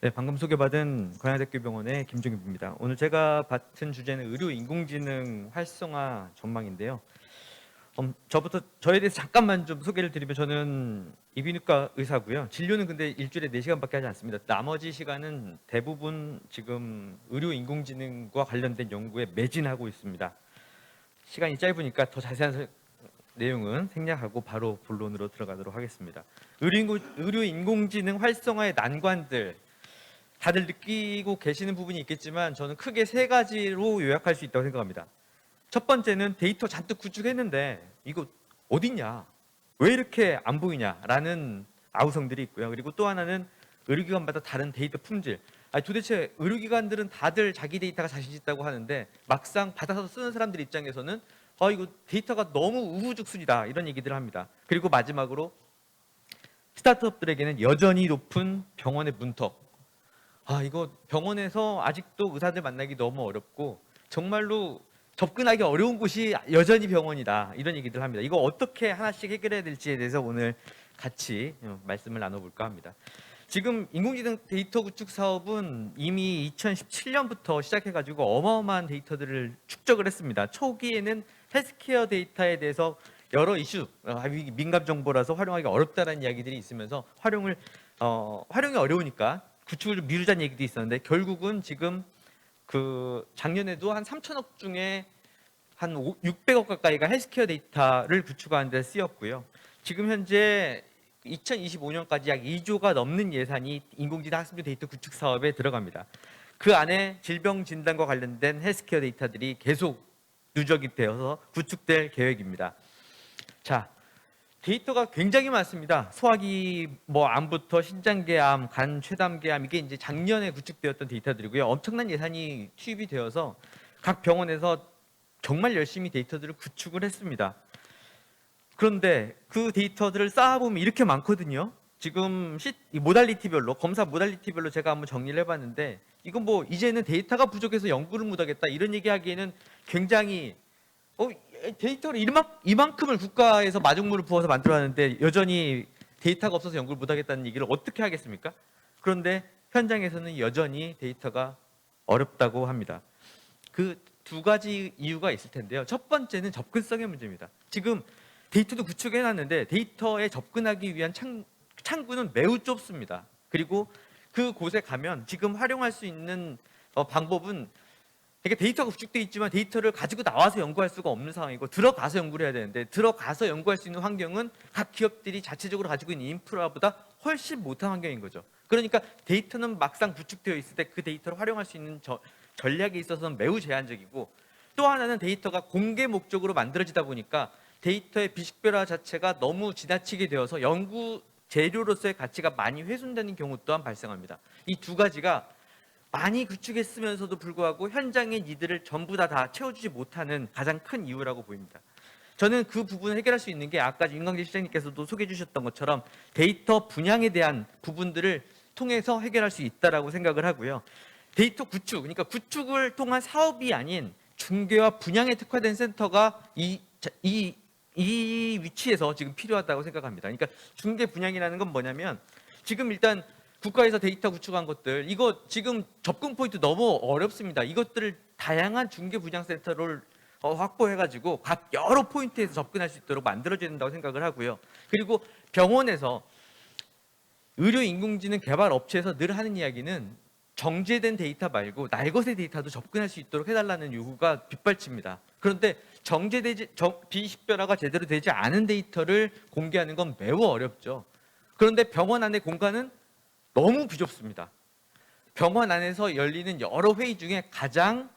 네, 방금 소개받은 관야대교병원의 김종입입니다. 오늘 제가 맡은 주제는 의료 인공지능 활성화 전망인데요. 음, 저부터 저에 대해서 잠깐만 좀 소개를 드리면 저는 이비인후과 의사고요. 진료는 근데 일주일에 4시간밖에 하지 않습니다. 나머지 시간은 대부분 지금 의료 인공지능과 관련된 연구에 매진하고 있습니다. 시간이 짧으니까 더 자세한 설- 내용은 생략하고 바로 본론으로 들어가도록 하겠습니다. 의료, 인공, 인공지능 활성화의 난관들 다들 느끼고 계시는 부분이 있겠지만 저는 크게 세 가지로 요약할 수 있다고 생각합니다. 첫 번째는 데이터 잔뜩 구축했는데 이거 어딨냐? 왜 이렇게 안 보이냐라는 아우성들이 있고요. 그리고 또 하나는 의료기관마다 다른 데이터 품질. 아니 도대체 의료기관들은 다들 자기 데이터가 자신 있다고 하는데 막상 받아서 쓰는 사람들 입장에서는 아 이거 데이터가 너무 우후죽순이다 이런 얘기들을 합니다. 그리고 마지막으로 스타트업들에게는 여전히 높은 병원의 문턱. 아 이거 병원에서 아직도 의사들 만나기 너무 어렵고 정말로 접근하기 어려운 곳이 여전히 병원이다 이런 얘기들 합니다. 이거 어떻게 하나씩 해결해야 될지에 대해서 오늘 같이 어, 말씀을 나눠볼까 합니다. 지금 인공지능 데이터 구축 사업은 이미 2017년부터 시작해가지고 어마어마한 데이터들을 축적을 했습니다. 초기에는 헬스케어 데이터에 대해서 여러 이슈, 어, 이 민감 정보라서 활용하기 어렵다는 이야기들이 있으면서 활용을 어, 활용이 어려우니까 구축을 좀 미루자는 얘기도 있었는데 결국은 지금 그 작년에도 한 3천억 중에 한 600억 가까이가 헬스케어 데이터를 구축하는 데 쓰였고요. 지금 현재 2025년까지 약 2조가 넘는 예산이 인공지능 학습 데이터 구축 사업에 들어갑니다. 그 안에 질병 진단과 관련된 헬스케어 데이터들이 계속 누적이 되어서 구축될 계획입니다. 자, 데이터가 굉장히 많습니다. 소화기 뭐 암부터 신장계암, 간 췌담계암 이게 이제 작년에 구축되었던 데이터들이고요. 엄청난 예산이 투입이 되어서 각 병원에서 정말 열심히 데이터들을 구축을 했습니다. 그런데 그 데이터들을 쌓아보면 이렇게 많거든요. 지금 모달리티별로 검사 모달리티별로 제가 한번 정리를 해봤는데 이건 뭐 이제는 데이터가 부족해서 연구를 못하겠다 이런 얘기하기에는 굉장히 어, 데이터를 이만, 이만큼을 국가에서 마중물을 부어서 만들어놨는데 여전히 데이터가 없어서 연구를 못하겠다는 얘기를 어떻게 하겠습니까? 그런데 현장에서는 여전히 데이터가 어렵다고 합니다. 그 두 가지 이유가 있을 텐데요. 첫 번째는 접근성의 문제입니다. 지금 데이터도 구축해놨는데 데이터에 접근하기 위한 창, 창구는 매우 좁습니다. 그리고 그 곳에 가면 지금 활용할 수 있는 어, 방법은 이게 데이터가 구축돼 있지만 데이터를 가지고 나와서 연구할 수가 없는 상황이고 들어가서 연구를 해야 되는데 들어가서 연구할 수 있는 환경은 각 기업들이 자체적으로 가지고 있는 인프라보다 훨씬 못한 환경인 거죠. 그러니까 데이터는 막상 구축되어 있을 때 그 데이터를 활용할 수 있는 저, 전략에 있어서는 매우 제한적이고 또 하나는 데이터가 공개 목적으로 만들어지다 보니까 데이터의 비식별화 자체가 너무 지나치게 되어서 연구 재료로서의 가치가 많이 훼손되는 경우 또한 발생합니다. 이 두 가지가 많이 구축했으면서도 불구하고 현장의 니들을 전부 다 다 채워주지 못하는 가장 큰 이유라고 보입니다. 저는 그 부분을 해결할 수 있는 게 아까 윤광재 실장님께서도 소개해 주셨던 것처럼 데이터 분양에 대한 부분들을 통해서 해결할 수 있다라고 생각을 하고요. 데이터 구축, 그러니까 구축을 통한 사업이 아닌 중개와 분양에 특화된 센터가 이, 자- 이, 이 위치에서 지금 필요하다고 생각합니다. 그러니까 중개 분양이라는 건 뭐냐면 지금 일단 국가에서 데이터 구축한 것들 이거 지금 접근 포인트 너무 어렵습니다. 이것들을 다양한 중개 분양 센터를 어, 확보해 가지고 각 여러 포인트에서 접근할 수 있도록 만들어져야 된다고 생각을 하고요. 그리고 병원에서 의료 인공지능 개발 업체에서 늘 하는 이야기는 정제된 데이터 말고 날것의 데이터도 접근할 수 있도록 해달라는 요구가 빗발칩니다. 그런데 정제되지 정, 비식별화가 제대로 되지 않은 데이터를 공개하는 건 매우 어렵죠. 그런데 병원 안의 공간은 너무 비좁습니다. 병원 안에서 열리는 여러 회의 중에 가장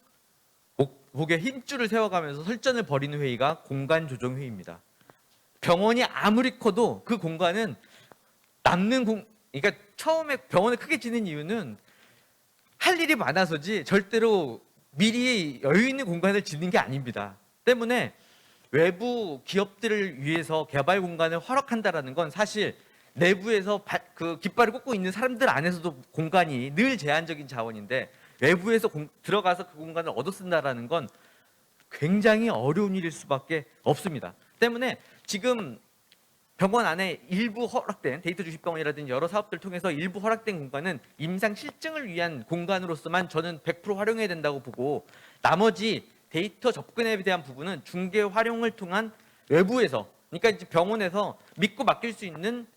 목, 목에 힘줄을 세워가면서 설전을 벌이는 회의가 공간 조정 회의입니다. 병원이 아무리 커도 그 공간은 남는 공, 그러니까 처음에 병원을 크게 지는 이유는 할 일이 많아서지 절대로 미리 여유 있는 공간을 짓는 게 아닙니다. 때문에 외부 기업들을 위해서 개발 공간을 허락한다라는 건 사실 내부에서 바- 그 깃발을 꽂고 있는 사람들 안에서도 공간이 늘 제한적인 자원인데 외부에서 공- 들어가서 그 공간을 얻어 쓴다라는 건 굉장히 어려운 일일 수밖에 없습니다. 때문에 지금 병원 안에 일부 허락된 데이터 주식 병원이라든지 여러 사업들 통해서 일부 허락된 공간은 임상 실증을 위한 공간으로서만 저는 100% 활용해야 된다고 보고 나머지 데이터 접근에 대한 부분은 중개 활용을 통한 외부에서 그러니까 이제 병원에서 믿고 맡길 수 있는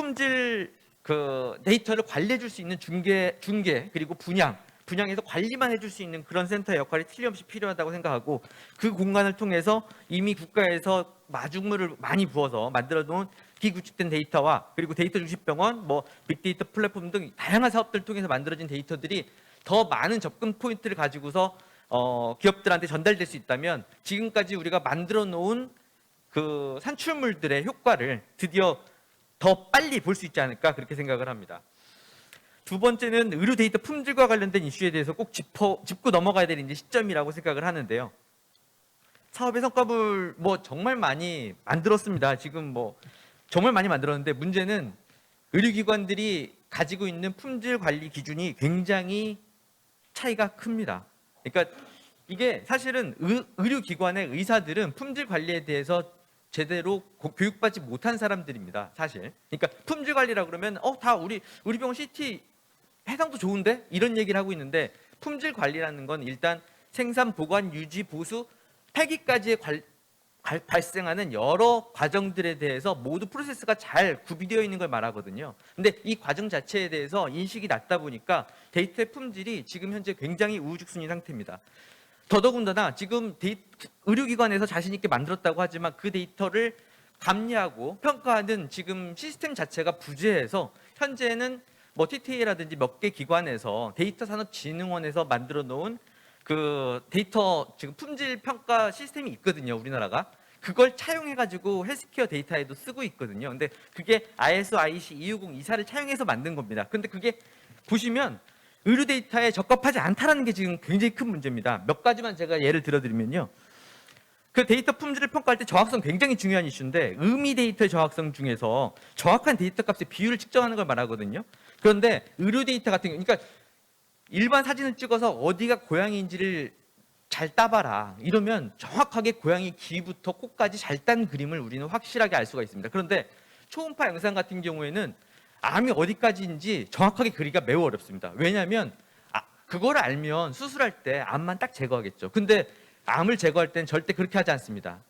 품질 그 데이터를 관리해 줄 수 있는 중개 중개 그리고 분양 분양해서 관리만 해줄 수 있는 그런 센터의 역할이 틀림없이 필요하다고 생각하고 그 공간을 통해서 이미 국가에서 마중물을 많이 부어서 만들어 놓은 비구축된 데이터와 그리고 데이터 중심 병원, 뭐 빅데이터 플랫폼 등 다양한 사업들을 통해서 만들어진 데이터들이 더 많은 접근 포인트를 가지고서 어, 기업들한테 전달될 수 있다면 지금까지 우리가 만들어 놓은 그 산출물들의 효과를 드디어 더 빨리 볼 수 있지 않을까 그렇게 생각을 합니다. 두 번째는 의료 데이터 품질과 관련된 이슈에 대해서 꼭 짚어, 짚고 넘어가야 될 이제 시점이라고 생각을 하는데요. 사업의 성과물 뭐 정말 많이 만들었습니다. 지금 뭐 정말 많이 만들었는데 문제는 의료기관들이 가지고 있는 품질 관리 기준이 굉장히 차이가 큽니다. 그러니까 이게 사실은 의, 의료기관의 의사들은 품질 관리에 대해서 제대로 고- 교육받지 못한 사람들입니다. 사실. 그러니까 품질 관리라 그러면 어 다 우리 우리 병원 CT 해상도 좋은데 이런 얘기를 하고 있는데 품질 관리라는 건 일단 생산, 보관, 유지, 보수, 폐기까지의 관- 갈- 발생하는 여러 과정들에 대해서 모두 프로세스가 잘 구비되어 있는 걸 말하거든요. 근데 이 과정 자체에 대해서 인식이 낮다 보니까 데이터의 품질이 지금 현재 굉장히 우후죽순인 상태입니다. 더더군다나 지금 데이, 의료기관에서 자신 있게 만들었다고 하지만 그 데이터를 감리하고 평가하는 지금 시스템 자체가 부재해서 현재는 뭐 TTA라든지 몇 개 기관에서 데이터 산업 진흥원에서 만들어 놓은 그 데이터 지금 품질 평가 시스템이 있거든요, 우리나라가. 그걸 차용해 가지고 헬스케어 데이터에도 쓰고 있거든요. 근데 그게 ISO IC 260 이사를 차용해서 만든 겁니다. 근데 그게 보시면 의료 데이터에 적합하지 않다라는 게 지금 굉장히 큰 문제입니다. 몇 가지만 제가 예를 들어드리면요. 그 데이터 품질을 평가할 때 정확성 굉장히 중요한 이슈인데 의미 데이터의 정확성 중에서 정확한 데이터 값의 비율을 측정하는 걸 말하거든요. 그런데 의료 데이터 같은 경우, 그러니까 일반 사진을 찍어서 어디가 고양이인지를 잘 따봐라. 이러면 정확하게 고양이 귀부터 코까지 잘 딴 그림을 우리는 확실하게 알 수가 있습니다. 그런데 초음파 영상 같은 경우에는 암이 어디까지인지 정확하게 그리기가 매우 어렵습니다. 왜냐하면 아, 그걸 알면 수술할 때 암만 딱 제거하겠죠. 근데 암을 제거할 때는 절대 그렇게 하지 않습니다.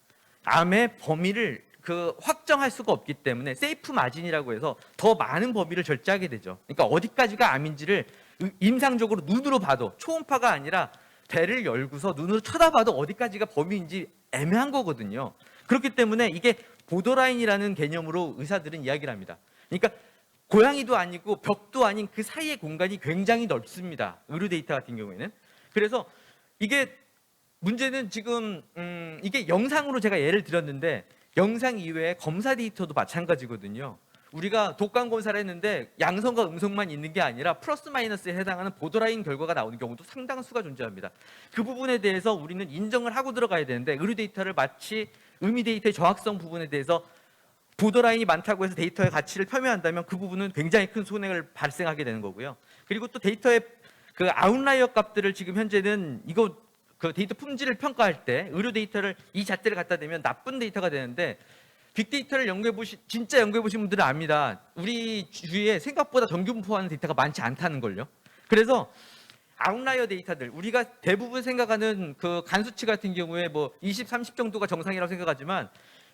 암의 범위를 그 확정할 수가 없기 때문에 세이프 마진이라고 해서 더 많은 범위를 절제하게 되죠. 그러니까 어디까지가 암인지를 의- 임상적으로 눈으로 봐도 초음파가 아니라 배를 열고서 눈으로 쳐다봐도 어디까지가 범위인지 애매한 거거든요. 그렇기 때문에 이게 보더라인이라는 개념으로 의사들은 이야기를 합니다. 그러니까 고양이도 아니고 벽도 아닌 그 사이의 공간이 굉장히 넓습니다. 의료 데이터 같은 경우에는. 그래서 이게 문제는 지금 음, 이게 영상으로 제가 예를 들었는데 영상 이외에 검사 데이터도 마찬가지거든요. 우리가 독감 검사를 했는데 양성과 음성만 있는 게 아니라 플러스 마이너스에 해당하는 보더라인 결과가 나오는 경우도 상당수가 존재합니다. 그 부분에 대해서 우리는 인정을 하고 들어가야 되는데 의료 데이터를 마치 의미 데이터의 정확성 부분에 대해서 보더라인이 많다고 해서 데이터의 가치를 폄훼한다면 그 부분은 굉장히 큰 손해를 발생하게 되는 거고요. 그리고 또 데이터의 그 아웃라이어 값들을 지금 현재는 이거 그 데이터 품질을 평가할 때 의료 데이터를 이 잣대를 갖다 대면 나쁜 데이터가 되는데 빅데이터를 연구해 보시 진짜 연구해 보신 분들은 압니다. 우리 주위에 생각보다 정규 분포하는 데이터가 많지 않다는 걸요. 그래서 아웃라이어 데이터들 우리가 대부분 생각하는 그 간수치 같은 경우에 뭐 20, 30 정도가 정상이라고 생각하지만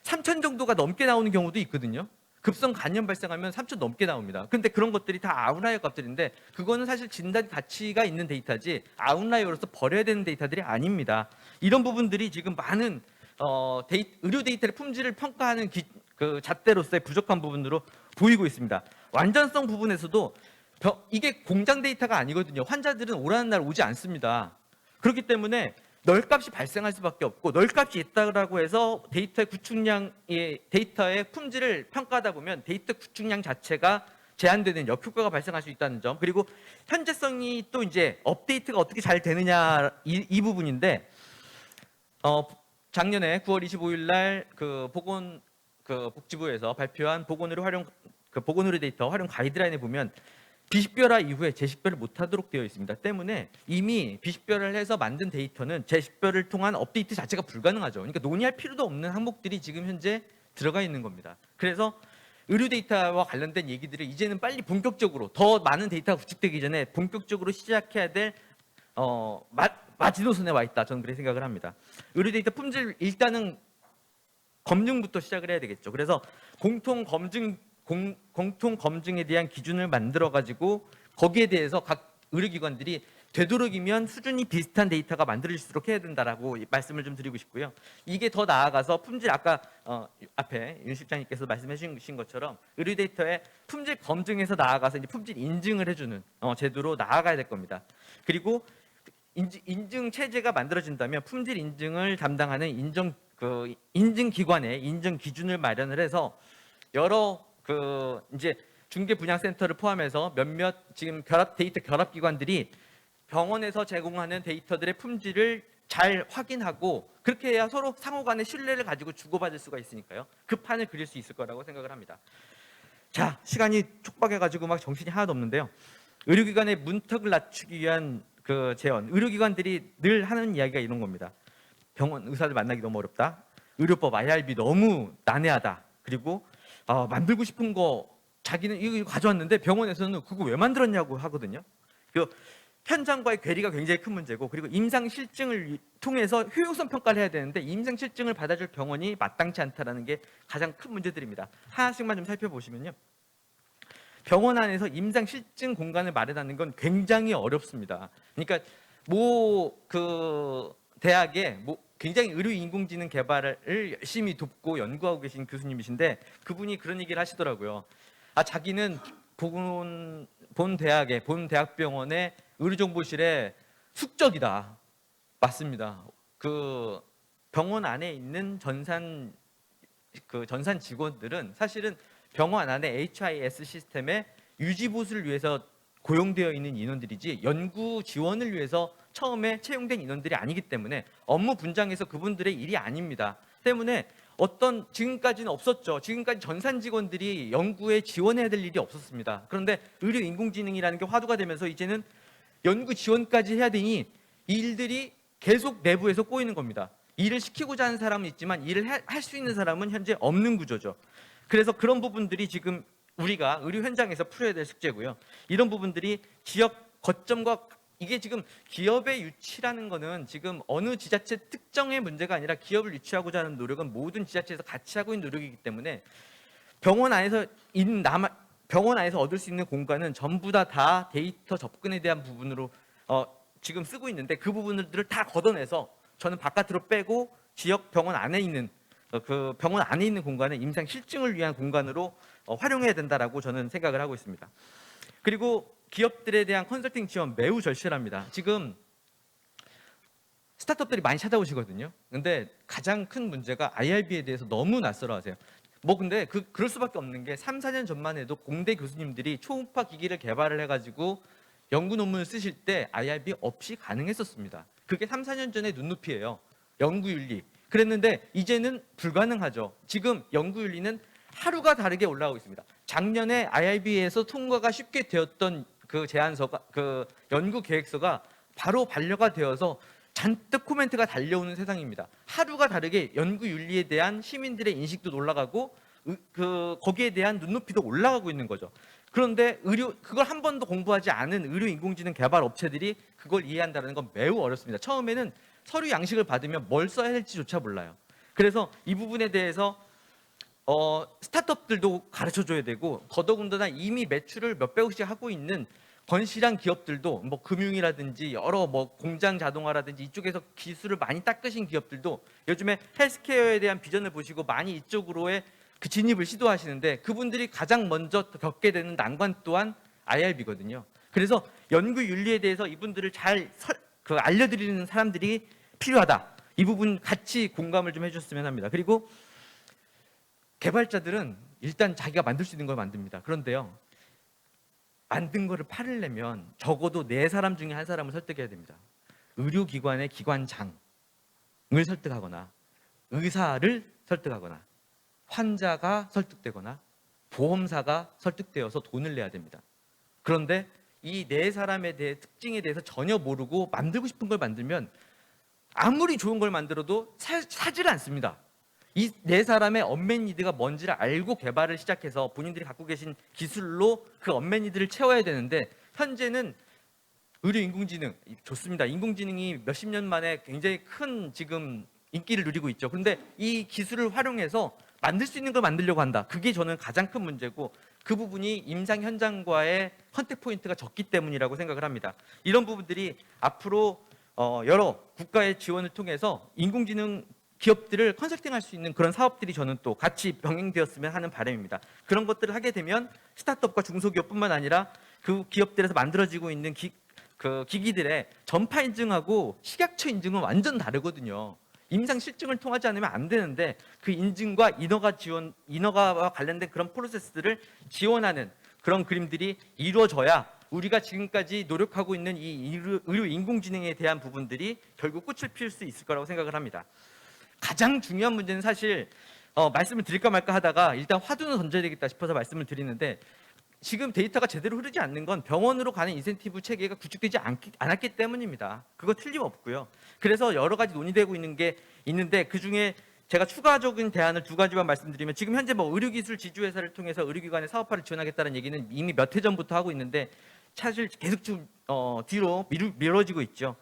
3천 정도가 넘게 나오는 경우도 있거든요. 급성 간염 발생하면 3천 넘게 나옵니다. 근데 그런 것들이 다 아웃라이어 값들인데 그거는 사실 진단 가치가 있는 데이터지 아웃라이어로서 버려야 되는 데이터들이 아닙니다. 이런 부분들이 지금 많은 어, 데이, 의료 데이터의 품질을 평가하는 기, 그 잣대로서의 부족한 부분으로 보이고 있습니다. 완전성 부분에서도 벼- 이게 공장 데이터가 아니거든요. 환자들은 오라는 날 오지 않습니다. 그렇기 때문에 널값이 발생할 수밖에 없고 널값이 있다고 해서 데이터의 구축량의 데이터의 품질을 평가하다 보면 데이터 구축량 자체가 제한되는 역효과가 발생할 수 있다는 점. 그리고 현재성이 또 이제 업데이트가 어떻게 잘 되느냐 이, 이 부분인데 어, 작년에 9월 25일 날 그 보건 그 복지부에서 발표한 보건의료 활용 그 보건의료 데이터 활용 가이드라인에 보면 비식별화 이후에 재식별을 못하도록 되어 있습니다. 때문에 이미 비식별을 해서 만든 데이터는 재식별을 통한 업데이트 자체가 불가능하죠. 그러니까 논의할 필요도 없는 항목들이 지금 현재 들어가 있는 겁니다. 그래서 의료 데이터와 관련된 얘기들을 이제는 빨리 본격적으로 더 많은 데이터가 구축되기 전에 본격적으로 시작해야 될 어, 마, 마지노선에 와 있다. 저는 그렇게 생각을 합니다. 의료 데이터 품질 일단은 검증부터 시작을 해야 되겠죠. 그래서 공통 검증 공, 공통 검증에 대한 기준을 만들어 가지고 거기에 대해서 각 의료기관들이 되도록이면 수준이 비슷한 데이터가 만들어질수록 해야 된다라고 말씀을 좀 드리고 싶고요. 이게 더 나아가서 품질 아까 어, 앞에 윤 실장님께서 말씀해 주신 것처럼 의료 데이터의 품질 검증에서 나아가서 이제 품질 인증을 해주는 어, 제도로 나아가야 될 겁니다. 그리고 인증, 인증 체제가 만들어진다면 품질 인증을 담당하는 인정 그 인증 기관의 인증 기준을 마련을 해서 여러 그 이제 중개 분양 센터를 포함해서 몇몇 지금 결합 데이터 결합 기관들이 병원에서 제공하는 데이터들의 품질을 잘 확인하고 그렇게 해야 서로 상호 간의 신뢰를 가지고 주고받을 수가 있으니까요. 그 판을 그릴 수 있을 거라고 생각을 합니다. 자, 시간이 촉박해 가지고 막 정신이 하나도 없는데요. 의료기관의 문턱을 낮추기 위한 그 제언. 의료기관들이 늘 하는 이야기가 이런 겁니다. 병원 의사들 만나기 너무 어렵다. 의료법 IRB 너무 난해하다. 그리고 아, 만들고 싶은 거 자기는 이거 가져왔는데 병원에서는 그거 왜 만들었냐고 하거든요. 그 현장과의 괴리가 굉장히 큰 문제고 그리고 임상 실증을 통해서 효용성 평가를 해야 되는데 임상 실증을 받아줄 병원이 마땅치 않다라는 게 가장 큰 문제들입니다. 하나씩만 좀 살펴보시면요. 병원 안에서 임상 실증 공간을 마련하는 건 굉장히 어렵습니다. 그러니까 뭐그 대학에 뭐 굉장히 의료 인공지능 개발을 열심히 돕고 연구하고 계신 교수님이신데 그분이 그런 얘기를 하시더라고요. 아 자기는 본, 본 대학에 본 대학병원의 의료정보실에 숙적이다. 맞습니다. 그 병원 안에 있는 전산 그 전산 직원들은 사실은 병원 안에 HIS 시스템의 유지 보수를 위해서 고용되어 있는 인원들이지 연구 지원을 위해서 처음에 채용된 인원들이 아니기 때문에 업무 분장에서 그분들의 일이 아닙니다. 때문에 어떤 지금까지는 없었죠. 지금까지 전산 직원들이 연구에 지원해야 될 일이 없었습니다. 그런데 의료 인공지능이라는 게 화두가 되면서 이제는 연구 지원까지 해야 되니 이 일들이 계속 내부에서 꼬이는 겁니다. 일을 시키고자 하는 사람은 있지만 일을 할 수 있는 사람은 현재 없는 구조죠. 그래서 그런 부분들이 지금 우리가 의료 현장에서 풀어야 될 숙제고요. 이런 부분들이 지역 거점과 이게 지금 기업의 유치라는 거는 지금 어느 지자체 특정의 문제가 아니라 기업을 유치하고자 하는 노력은 모든 지자체에서 같이 하고 있는 노력이기 때문에 병원 안에서 인 남아 병원 안에서 얻을 수 있는 공간은 전부 다 다 데이터 접근에 대한 부분으로 어, 지금 쓰고 있는데 그 부분들을 다 걷어내서 저는 바깥으로 빼고 지역 병원 안에 있는 어, 그 병원 안에 있는 공간을 임상 실증을 위한 공간으로 어, 활용해야 된다라고 저는 생각을 하고 있습니다. 그리고 기업들에 대한 컨설팅 지원 매우 절실합니다. 지금 스타트업들이 많이 찾아오시거든요. 근데 가장 큰 문제가 IRB에 대해서 너무 낯설어하세요. 뭐 근데 그 그럴 수밖에 없는 게 3, 4년 전만 해도 공대 교수님들이 초음파 기기를 개발을 해가지고 연구 논문을 쓰실 때 IRB 없이 가능했었습니다. 그게 3, 4년 전의 눈높이예요. 연구 윤리. 그랬는데 이제는 불가능하죠. 지금 연구 윤리는 하루가 다르게 올라오고 있습니다. 작년에 IRB에서 통과가 쉽게 되었던 그 제안서가 그 연구 계획서가 바로 반려가 되어서 잔뜩 코멘트가 달려오는 세상입니다. 하루가 다르게 연구 윤리에 대한 시민들의 인식도 올라가고 의- 그 거기에 대한 눈높이도 올라가고 있는 거죠. 그런데 의료 그걸 한 번도 공부하지 않은 의료 인공지능 개발 업체들이 그걸 이해한다는 건 매우 어렵습니다. 처음에는 서류 양식을 받으면 뭘 써야 할지조차 몰라요. 그래서 이 부분에 대해서 어, 스타트업들도 가르쳐 줘야 되고 더더군다나 이미 매출을 몇백억씩 하고 있는 건실한 기업들도 뭐 금융이라든지 여러 뭐 공장 자동화라든지 이쪽에서 기술을 많이 닦으신 기업들도 요즘에 헬스케어에 대한 비전을 보시고 많이 이쪽으로의 그 진입을 시도하시는데 그분들이 가장 먼저 겪게 되는 난관 또한 IRB거든요. 그래서 연구 윤리에 대해서 이분들을 잘그 알려드리는 사람들이 필요하다. 이 부분 같이 공감을 좀 해주셨으면 합니다. 그리고 개발자들은 일단 자기가 만들 수 있는 걸 만듭니다. 그런데요, 만든 거를 팔으려면 적어도 네 사람 중에 한 사람을 설득해야 됩니다. 의료기관의 기관장을 설득하거나 의사를 설득하거나 환자가 설득되거나 보험사가 설득되어서 돈을 내야 됩니다. 그런데 이 네 사람에 대해 특징에 대해서 전혀 모르고 만들고 싶은 걸 만들면 아무리 좋은 걸 만들어도 사, 사질 않습니다. 이 네 사람의 언맨 니드가 뭔지를 알고 개발을 시작해서 본인들이 갖고 계신 기술로 그 언맨 니드를 채워야 되는데 현재는 의료 인공지능 좋습니다. 인공지능이 몇십 년 만에 굉장히 큰 지금 인기를 누리고 있죠. 그런데 이 기술을 활용해서 만들 수 있는 걸 만들려고 한다. 그게 저는 가장 큰 문제고 그 부분이 임상 현장과의 컨택 포인트가 적기 때문이라고 생각을 합니다. 이런 부분들이 앞으로 어, 여러 국가의 지원을 통해서 인공지능 기업들을 컨설팅할 수 있는 그런 사업들이 저는 또 같이 병행되었으면 하는 바람입니다. 그런 것들을 하게 되면 스타트업과 중소기업뿐만 아니라 그 기업들에서 만들어지고 있는 기, 그 기기들의 전파 인증하고 식약처 인증은 완전 다르거든요. 임상 실증을 통하지 않으면 안 되는데 그 인증과 인허가 지원, 인허가와 관련된 그런 프로세스들을 지원하는 그런 그림들이 이루어져야 우리가 지금까지 노력하고 있는 이 의료- 인공지능에 대한 부분들이 결국 꽃을 피울 수 있을 거라고 생각을 합니다. 가장 중요한 문제는 사실 어, 말씀을 드릴까 말까 하다가 일단 화두는 던져야 되겠다 싶어서 말씀을 드리는데 지금 데이터가 제대로 흐르지 않는 건 병원으로 가는 인센티브 체계가 구축되지 않기, 않았기 때문입니다. 그거 틀림없고요. 그래서 여러 가지 논의되고 있는 게 있는데 그 중에 제가 추가적인 대안을 두 가지만 말씀드리면 지금 현재 뭐 의료기술 지주회사를 통해서 의료기관의 사업화를 지원하겠다는 얘기는 이미 몇 해 전부터 하고 있는데 사실 계속 좀 어, 뒤로 미루, 미뤄지고 있죠.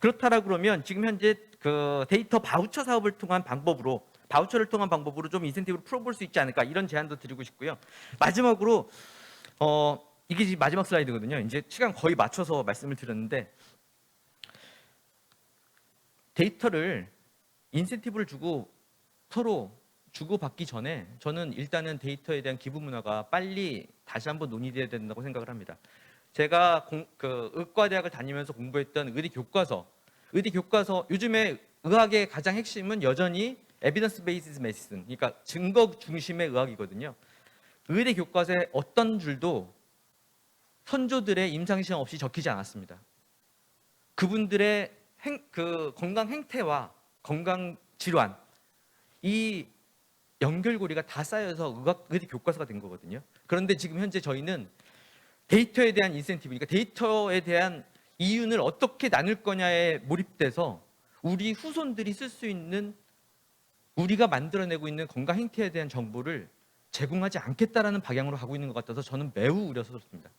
그렇다라 그러면 지금 현재 그 데이터 바우처 사업을 통한 방법으로 바우처를 통한 방법으로 좀 인센티브를 풀어볼 수 있지 않을까 이런 제안도 드리고 싶고요. 마지막으로 어 이게 마지막 슬라이드거든요. 이제 시간 거의 맞춰서 말씀을 드렸는데 데이터를 인센티브를 주고 서로 주고 받기 전에 저는 일단은 데이터에 대한 기부 문화가 빨리 다시 한번 논의돼야 된다고 생각을 합니다. 제가 공, 그 의과대학을 다니면서 공부했던 의대 교과서, 의대 교과서 요즘에 의학의 가장 핵심은 여전히 에비던스 베이시스 메디슨, 그러니까 증거 중심의 의학이거든요. 의대 교과서에 어떤 줄도 선조들의 임상 시험 없이 적히지 않았습니다. 그분들의 행, 그 건강 행태와 건강 질환 이 연결고리가 다 쌓여서 의학 의대 교과서가 된 거거든요. 그런데 지금 현재 저희는 데이터에 대한 인센티브니까 데이터에 대한 이윤을 어떻게 나눌 거냐에 몰입돼서 우리 후손들이 쓸 수 있는 우리가 만들어내고 있는 건강 행태에 대한 정보를 제공하지 않겠다라는 방향으로 가고 있는 것 같아서 저는 매우 우려스럽습니다.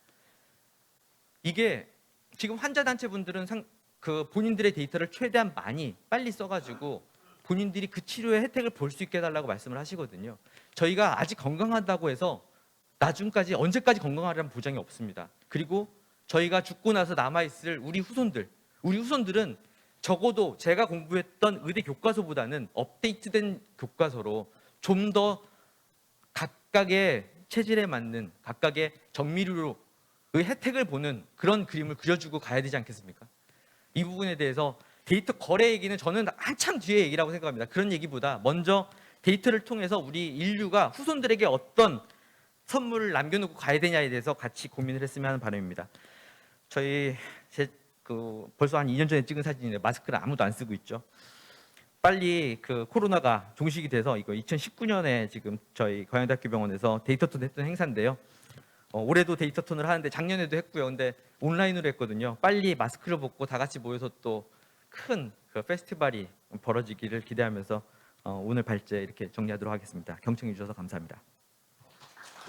이게 지금 환자 단체분들은 상, 그 본인들의 데이터를 최대한 많이 빨리 써가지고 본인들이 그 치료의 혜택을 볼 수 있게 해달라고 말씀을 하시거든요. 저희가 아직 건강하다고 해서 나중까지 언제까지 건강하리라는 보장이 없습니다. 그리고 저희가 죽고 나서 남아 있을 우리 후손들, 우리 후손들은 적어도 제가 공부했던 의대 교과서보다는 업데이트된 교과서로 좀 더 각각의 체질에 맞는 각각의 정밀으로 의 혜택을 보는 그런 그림을 그려주고 가야 되지 않겠습니까? 이 부분에 대해서 데이터 거래 얘기는 저는 한참 뒤에 얘기라고 생각합니다. 그런 얘기보다 먼저 데이터를 통해서 우리 인류가 후손들에게 어떤 선물을 남겨놓고 가야 되냐에 대해서 같이 고민을 했으면 하는 바람입니다. 저희 제 그 벌써 한 2년 전에 찍은 사진인데 마스크를 아무도 안 쓰고 있죠. 빨리 그 코로나가 종식이 돼서 이거 2019년에 지금 저희 고양대학교 병원에서 데이터톤 했던 행사인데요. 어, 올해도 데이터톤을 하는데 작년에도 했고요. 근데 온라인으로 했거든요. 빨리 마스크를 벗고 다 같이 모여서 또 큰 그 페스티벌이 벌어지기를 기대하면서 어, 오늘 발제 이렇게 정리하도록 하겠습니다. 경청해 주셔서 감사합니다.